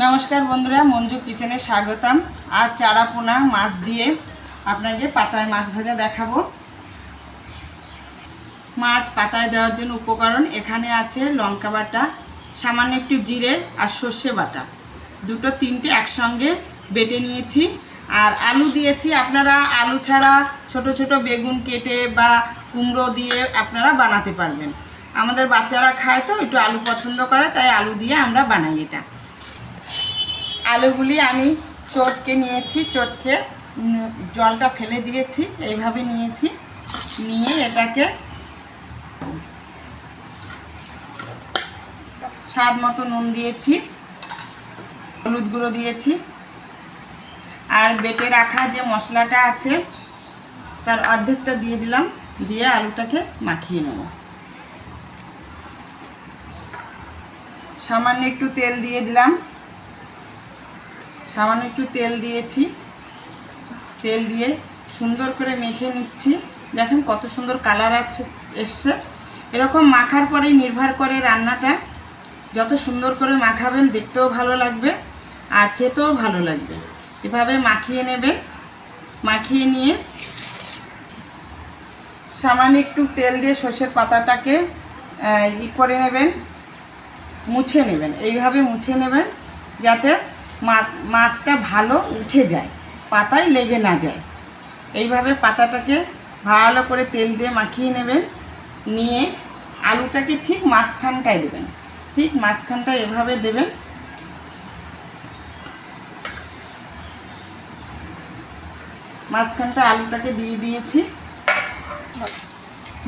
নমস্কার বন্ধুরা, মঞ্জু কিচেনে স্বাগতম। আর চারা পোনা মাছ দিয়ে আপনাকে পাতায় মাছ ভাজা দেখাবো। মাছ পাতায় দেওয়ার জন্য উপকরণ এখানে আছে লঙ্কা বাটা, সামান্য একটু জিরে আর সর্ষে বাটা। দুটো তিনটে একসঙ্গে বেটে নিয়েছি। আর আলু দিয়েছি, আপনারা আলু ছাড়া ছোট ছোট বেগুন কেটে বা কুমড়ো দিয়ে আপনারা বানাতে পারবেন। আমাদের বাচ্চারা খায় তো, একটু আলু পছন্দ করে, তাই আলু দিয়ে আমরা বানাই এটা। আলুগুলি আমি চটকে নিয়েছি, চটকে জলটা ফেলে দিয়েছি, এইভাবে নিয়েছি। নিয়ে এটাকে স্বাদ মতো নুন দিয়েছি, হলুদ গুঁড়ো দিয়েছি। আর বেটে রাখা যে মশলাটা আছে, তার অর্ধেকটা দিয়ে দিলাম, দিয়ে আলুটাকে মাখিয়ে নেব। সামান্য একটু তেল দিয়ে দিলাম। সামান্য একটু তেল দিয়েছি। তেল দিয়ে সুন্দর করে মেখে নিচ্ছি। দেখেন কত সুন্দর কালার আছে, এসছে। এরকম মাখার পরেই নির্ভর করে রান্নাটা। যত সুন্দর করে মাখাবেন দেখতেও ভালো লাগবে আর খেতেও ভালো লাগবে। এভাবে মাখিয়ে নেবেন। মাখিয়ে নিয়ে সামান্য একটু তেল দিয়ে সর্ষের পাতাটাকে ই করে নেবেন। মুছে নেবেন। এইভাবে মুছে নেবেন যাতে মাছটা ভালো উঠে যায়, পাতায় লেগে না যায়। এইভাবে পাতাটাকে ভালো করে তেল দিয়ে মাখিয়ে নেবেন, নিয়ে আলুটাকে ঠিক মাঝখানটায় দেবেন। ঠিক মাঝখানটায় এভাবে দেবেন। মাঝখানটা আলুটাকে দিয়ে দিয়েছি।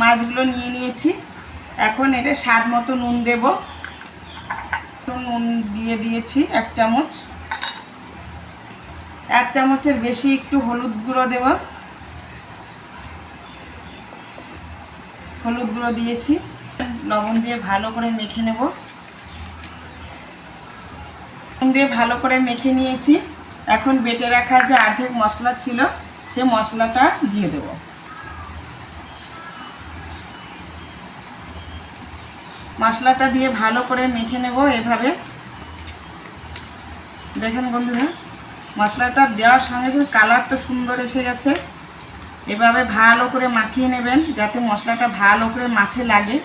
মাছগুলো নিয়ে নিয়েছি। এখন এটা স্বাদ মতো নুন দেবো। নুন দিয়ে দিয়েছি এক চামচ। এক চামচের বেশি একটু হলুদ গুঁড়ো দেব। হলুদ গুঁড়ো দিয়েছি। লবণ দিয়ে ভালো করে মেখে নেব। লবণ দিয়ে ভালো করে মেখে নিয়েছি। এখন বেটে রাখা যে অর্ধেক মশলা ছিল, সে মশলাটা দিয়ে দেবো। মশলাটা দিয়ে ভালো করে মেখে নেব এভাবে। দেখেন বন্ধুরা মশলাটা দেওয়ার সঙ্গে সঙ্গে কালার তো সুন্দর এসে গেছে। এভাবে ভালো করে মাখিয়ে নেবেন, যাতে মশলাটা ভালো করে মাছে লাগে।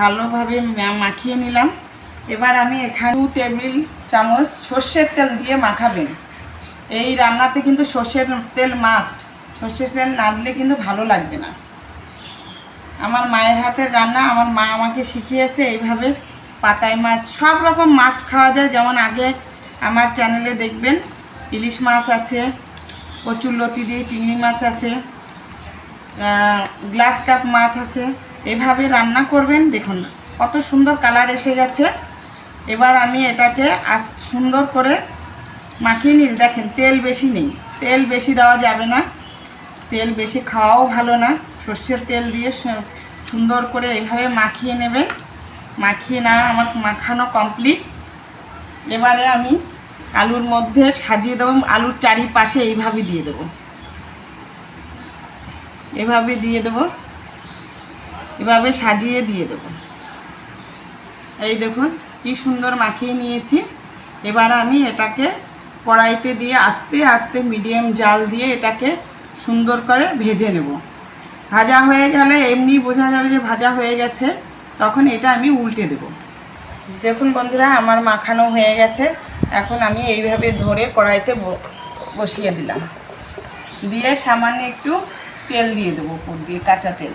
ভালোভাবে মাখিয়ে নিলাম। এবার আমি এখানে দু টেবিল চামচ সর্ষের তেল দিয়ে মাখাবেন। এই রান্নাতে কিন্তু সর্ষের তেল মাস্ট সর্ষের তেল না দিলে কিন্তু ভালো লাগবে না। আমার মায়ের হাতের রান্না, আমার মা আমাকে শিখিয়েছে এইভাবে পাতায় মাছ, সব রকম মাছ খাওয়া যায়। যেমন আগে আমার চ্যানেলে দেখবেন, ইলিশ মাছ আছে, কচুর লতি দিয়ে চিংড়ি মাছ আছে গ্লাস কাপ মাছ আছে। এভাবে রান্না করবেন, দেখুন কত সুন্দর কালার এসে গেছে। এবার আমি এটাকে আস, সুন্দর করে মাখিয়ে নিই। দেখেন, তেল বেশি নেই, তেল বেশি দেওয়া যাবে না। তেল বেশি খাওয়াও ভালো না। সর্ষের তেল দিয়ে সুন্দর করে এইভাবে মাখিয়ে নেবে। মাখিয়ে না, আমার মাখানো কমপ্লিট এবারে আমি আলুর মধ্যে সাজিয়ে দেবো, আলুর চারিপাশে এইভাবে দিয়ে দেবো। এভাবে দিয়ে দেবো, এভাবে সাজিয়ে দিয়ে দেবো। এই দেখুন, কি সুন্দর মাখিয়ে নিয়েছি। এবার আমি এটাকে কড়াইতে দিয়ে আস্তে আস্তে মিডিয়াম জাল দিয়ে এটাকে সুন্দর করে ভেজে নেব। ভাজা হয়ে গেলে এমনি বোঝা যাবে যে ভাজা হয়ে গেছে, তখন এটা আমি উল্টে দেব। দেখুন বন্ধুরা, আমার মাখানো হয়ে গেছে। এখন আমি এইভাবে ধরে কড়াইতে বসিয়ে দিলাম। দিয়ে সামান্য একটু তেল দিয়ে দেবো উপর দিয়ে, কাঁচা তেল।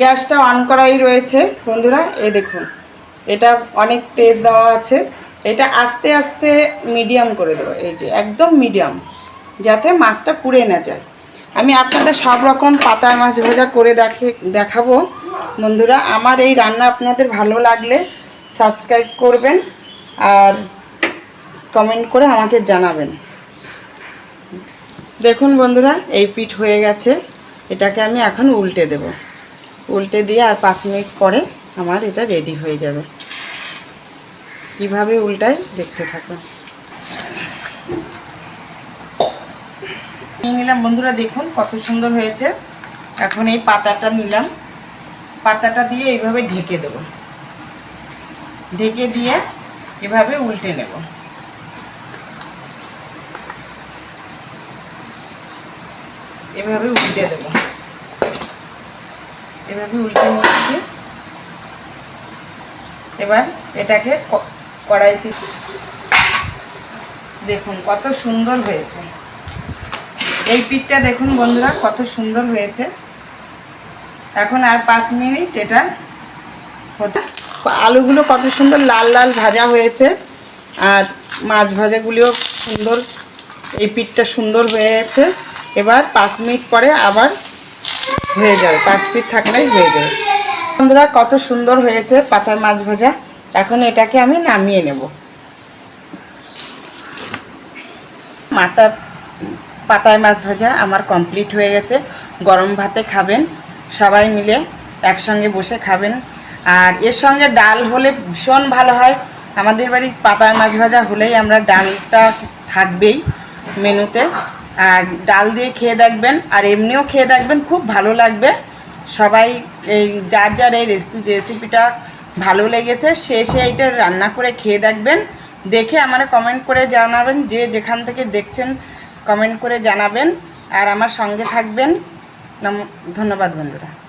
গ্যাসটা অন করাই রয়েছে। বন্ধুরা এ দেখুন, এটা অনেক তেজ দেওয়া আছে। এটা আস্তে আস্তে মিডিয়াম করে দেবো, এই যে একদম মিডিয়াম, যাতে মাছটা পুড়ে না যায়। আমি আপনাদের সব রকম পাতায় মাছ ভাজা করে দেখে, দেখাবো। বন্ধুরা, আমার এই রান্না আপনাদের ভালো লাগলে সাবস্ক্রাইব করবেন আর কমেন্ট করে আমাকে জানাবেন। দেখুন বন্ধুরা, এই পিঠ হয়ে গেছে। এটাকে আমি এখন উল্টে দেব। উল্টে দিয়ে আর পাঁচ মিনিট পরে আমার এটা রেডি হয়ে যাবে। কীভাবে উল্টায় দেখতে থাকুন। নিয়ে নিলাম বন্ধুরা, দেখুন কত সুন্দর হয়েছে। এখন এই পাতাটা নিলাম। পাতাটা দিয়ে এইভাবে ঢেকে দেব। ঢেকে দিয়ে এভাবে উল্টে নেব। এভাবে উল্টে দেব। এভাবে উল্টে নিয়েছি। এবার এটাকে কড়াইতে দেখুন কত সুন্দর হয়েছে। এই পিঠটা দেখুন বন্ধুরা কত সুন্দর হয়েছে। এখন আর পাঁচ মিনিট এটা হতে আলুগুলো কত সুন্দর লাল লাল ভাজা হয়েছে। আর মাছ ভাজাগুলিও সুন্দর, এই পিঠটা সুন্দর হয়েছে। এবার পাঁচ মিনিট পরে আবার হয়ে যাবে, পাঁচ মিনিট থাকলেই হয়ে যাবে। বন্ধুরা, কত সুন্দর হয়েছে পাতায় মাছ ভাজা। এখন এটাকে আমি নামিয়ে নেব। মাথা পাতায় মাছ ভাজা আমার কমপ্লিট হয়ে গেছে। গরম ভাতে খাবেন। সবাই মিলে একসঙ্গে বসে খাবেন। আর এর সঙ্গে ডাল হলে ভীষণ ভালো হয়। আমাদের বাড়ির পাতায় মাছ ভাজা হলেই আমরা ডালটা থাকবেই মেনুতে। আর ডাল দিয়ে খেয়ে দেখবেন, আর এমনিও খেয়ে দেখবেন, খুব ভালো লাগবে। সবাই এই যার যার এই রেসিপি রেসিপিটা ভালো লেগেছে, সে সে এইটা রান্না করে খেয়ে দেখবেন। দেখে আমার কমেন্ট করে জানাবেন, যে যেখান থেকে দেখছেন কমেন্ট করে জানাবেন। আর আমার সঙ্গে থাকবেন। ধন্যবাদ বন্ধুরা।